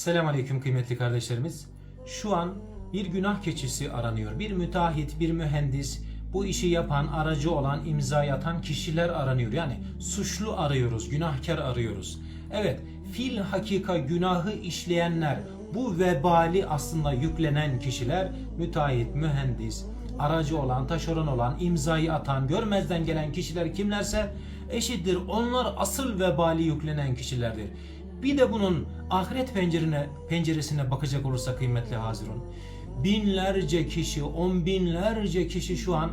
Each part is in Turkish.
Selamünaleyküm kıymetli kardeşlerimiz. Şu an bir günah keçisi aranıyor. Bir müteahhit, bir mühendis, bu işi yapan, aracı olan, imza atan kişiler aranıyor. Yani suçlu arıyoruz, günahkar arıyoruz. Evet, fil hakika günahı işleyenler, bu vebali aslında yüklenen kişiler müteahhit, mühendis, aracı olan, taşeron olan, imzayı atan, görmezden gelen kişiler kimlerse eşittir. Onlar asıl vebali yüklenen kişilerdir. Bir de bunun ahiret pencerine, penceresine bakacak olursa kıymetli Hazirun. Binlerce kişi, on binlerce kişi şu an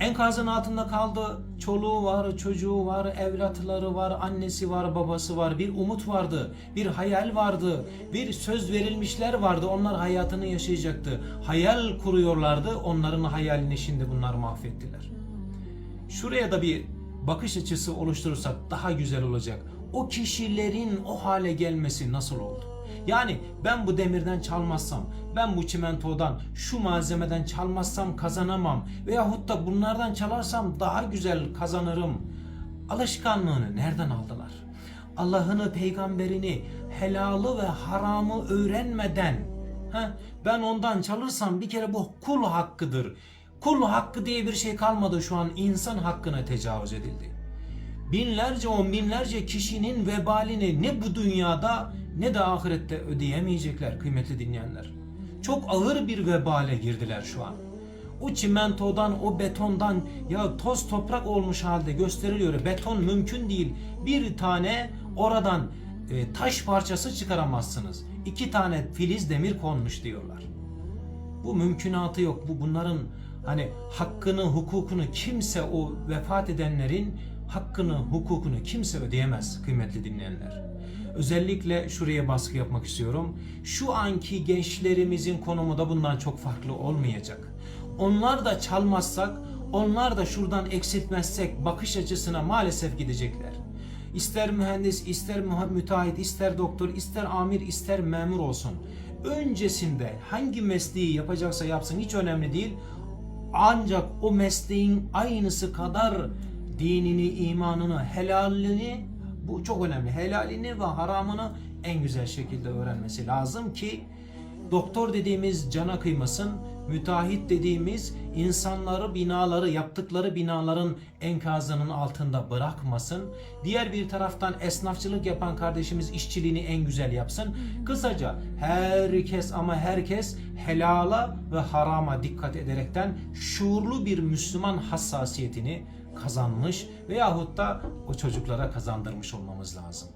enkazın altında kaldı. Çoluğu var, çocuğu var, evlatları var, annesi var, babası var. Bir umut vardı, bir hayal vardı, bir söz verilmişler vardı. Onlar hayatını yaşayacaktı. Hayal kuruyorlardı. Onların hayalini şimdi bunlar mahvettiler. Şuraya da bir bakış açısı oluşturursak daha güzel olacak. O kişilerin o hale gelmesi nasıl oldu? Yani ben bu demirden çalmazsam, ben bu çimentodan, şu malzemeden çalmazsam kazanamam veyahut da bunlardan çalarsam daha güzel kazanırım. Alışkanlığını nereden aldılar? Allah'ını, peygamberini, helalı ve haramı öğrenmeden ha, ben ondan çalırsam bir kere bu kul hakkıdır. Kul hakkı diye bir şey kalmadı şu an insan hakkına tecavüz edildi. Binlerce on binlerce kişinin vebalini ne bu dünyada ne de ahirette ödeyemeyecekler kıymetli dinleyenler. Çok ağır bir vebale girdiler şu an. O çimentodan, o betondan ya toz toprak olmuş halde gösteriliyor. Beton mümkün değil. Bir tane oradan e, taş parçası çıkaramazsınız. İki tane filiz demir konmuş diyorlar. Bu mümkünatı yok. Bu bunların hani hakkını, hukukunu kimse o vefat edenlerin hakkını, hukukunu kimse ödeyemez kıymetli dinleyenler. Özellikle şuraya baskı yapmak istiyorum. Şu anki gençlerimizin konumu da bundan çok farklı olmayacak. Onlar da çalmazsak, onlar da şuradan eksiltmezsek bakış açısına maalesef gidecekler. İster mühendis, ister müteahhit, ister doktor, ister amir, ister memur olsun. Öncesinde hangi mesleği yapacaksa yapsın hiç önemli değil. Ancak o mesleğin aynısı kadar dinini, imanını, helalini bu çok önemli. Helalini ve haramını en güzel şekilde öğrenmesi lazım ki doktor dediğimiz cana kıymasın, müteahhit dediğimiz insanları, binaları, yaptıkları binaların enkazının altında bırakmasın. Diğer bir taraftan esnafçılık yapan kardeşimiz işçiliğini en güzel yapsın. Kısaca herkes ama herkes helala ve harama dikkat ederekten şuurlu bir Müslüman hassasiyetini kazanmış veyahut da o çocuklara kazandırmış olmamız lazım.